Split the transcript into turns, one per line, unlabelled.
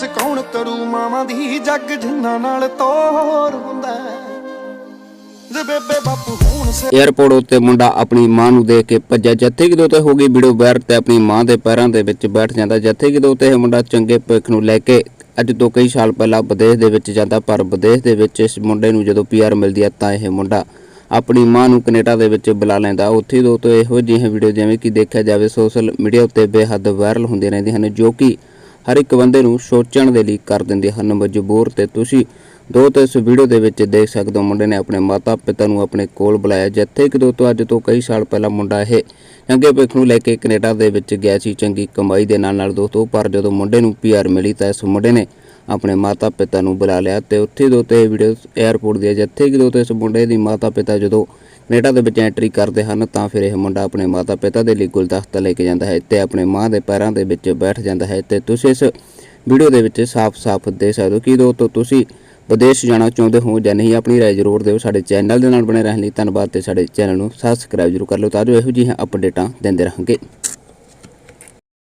ਦੱਸ ਕੌਣ ਕਰੂ ਮਾਵਾਂ ਦੀ ਜੱਗ ਜਿੰਨਾ ਨਾਲ ਤੋਰ ਹੁੰਦਾ ਜੇ ਬੇਬੇ ਬਾਪੂ ਹੋਣ ਸੇ
ਏਅਰਪੋਰਟ ਉੱਤੇ ਮੁੰਡਾ ਆਪਣੀ ਮਾਂ ਨੂੰ ਦੇਖ ਕੇ ਭੱਜਿਆ। ਜਿੱਥੇ ਕਿਦੋਂ ਤੇ ਹੋ ਗਈ ਵੀਡੀਓ ਵਾਇਰਲ ਤੇ ਆਪਣੀ ਮਾਂ ਦੇ ਪੈਰਾਂ ਦੇ ਵਿੱਚ ਬੈਠ ਜਾਂਦਾ। ਜਿੱਥੇ ਕਿਦੋਂ ਤੇ ਇਹ ਮੁੰਡਾ ਚੰਗੇ ਭਵਿੱਖ ਨੂੰ ਲੈ ਕੇ ਅੱਜ ਤੋਂ ਕਈ ਸਾਲ ਪਹਿਲਾਂ ਵਿਦੇਸ਼ ਦੇ ਵਿੱਚ ਜਾਂਦਾ। ਪਰ ਵਿਦੇਸ਼ ਦੇ ਵਿੱਚ ਇਸ ਮੁੰਡੇ ਨੂੰ ਜਦੋਂ ਪੀਆਰ ਮਿਲਦੀ ਹੈ ਤਾਂ ਇਹ ਮੁੰਡਾ ਆਪਣੀ ਮਾਂ ਨੂੰ ਕੈਨੇਡਾ ਦੇ ਵਿੱਚ ਬੁਲਾ ਲੈਂਦਾ। ਉੱਥੇ ਦੋ ਤੋਂ ਇਹੋ ਜਿਹੀਆਂ ਵੀਡੀਓ ਜਿਵੇਂ ਕਿ ਦੇਖਿਆ ਜਾਵੇ, ਸੋਸ਼ਲ ਮੀਡੀਆ ਉੱਤੇ ਬੇਹੱਦ ਵਾਇਰਲ ਹੁੰਦੀਆਂ ਰਹਿੰਦੀਆਂ ਹਨ, ਜੋ ਕਿ ਹਰ ਇੱਕ ਬੰਦੇ ਨੂੰ ਸੋਚਣ ਦੇ ਲਈ ਕਰ ਦਿੰਦੇ ਹਨ। ਮਜਬੂਰ ਤੇ ਤੁਸੀਂ ਦੋ ਤੇ ਇਸ ਵੀਡੀਓ ਦੇ ਵਿੱਚ ਦੇਖ ਸਕਦੇ ਹੋ, ਮੁੰਡੇ ਨੇ ਆਪਣੇ ਮਾਤਾ ਪਿਤਾ ਨੂੰ ਆਪਣੇ ਕੋਲ ਬੁਲਾਇਆ। ਜਿੱਥੇ ਕਿ ਦੋਸਤੋ ਅੱਜ ਤੋਂ ਕਈ ਸਾਲ ਪਹਿਲਾਂ ਮੁੰਡਾ ਇਹ ਚੰਗੇ ਭਵਿੱਖ ਨੂੰ ਲੈ ਕੇ ਕੈਨੇਡਾ ਦੇ ਵਿੱਚ ਗਿਆ ਸੀ, ਚੰਗੀ ਕਮਾਈ ਦੇ ਨਾਲ ਨਾਲ ਦੋਸਤੋ, ਪਰ ਜਦੋਂ ਮੁੰਡੇ ਨੂੰ ਪੀਆਰ ਮਿਲੀ ਤਾਂ ਇਸ ਮੁੰਡੇ ਨੇ ਆਪਣੇ ਮਾਤਾ ਪਿਤਾ ਨੂੰ ਬੁਲਾ ਲਿਆ ਤੇ ਉੱਥੇ ਦੋ ਇਹ ਵੀਡੀਓ 에ਅਰਪੋਰਟ ਦੀ ਜਿੱਥੇ ਕਿ ਦੋ ਤੇ ਇਸ ਮੁੰਡੇ ਦੀ ਮਾਤਾ ਪਿਤਾ ਜਦੋਂ ਕੈਨੇਡਾ ਦੇ ਵਿੱਚ ਐਂਟਰੀ ਕਰਦੇ ਹਨ, ਤਾਂ ਫਿਰ ਇਹ ਮੁੰਡਾ ਆਪਣੇ ਮਾਤਾ ਪਿਤਾ ਦੇ ਲਈ ਗੁਲਦਸਤਾ ਲੈ ਕੇ ਜਾਂਦਾ ਹੈ ਤੇ ਆਪਣੇ ਮਾਂ ਦੇ ਪੈਰਾਂ ਦੇ ਵਿੱਚ ਬੈਠ ਜਾਂਦਾ ਹੈ ਤੇ ਤੁਸੀਂ ਇਸ ਵੀਡੀਓ ਦੇ ਵਿੱਚ ਸਾਫ਼-ਸਾਫ਼ ਦੇਖ ਸਕਦੇ ਹੋ ਕਿ ਦੋਸਤੋ ਤੁਸੀਂ ਵਿਦੇਸ਼ ਜਾਣਾ ਚਾਹੁੰਦੇ ਹੋ ਜਾਂ ਨਹੀਂ, ਆਪਣੀ ਰਾਏ ਜ਼ਰੂਰ ਦਿਓ। ਸਾਡੇ ਚੈਨਲ ਦੇ ਨਾਲ ਬਣੇ ਰਹਿਣ ਲਈ ਧੰਨਵਾਦ ਤੇ ਸਾਡੇ ਚੈਨਲ ਨੂੰ ਸਬਸਕ੍ਰਾਈਬ ਜ਼ਰੂਰ ਕਰ ਲਓ ਤਾਂ ਜੋ ਇਹੋ ਜਿਹੀਆਂ ਅਪਡੇਟਾਂ ਦਿੰਦੇ ਰਹਾਂਗੇ।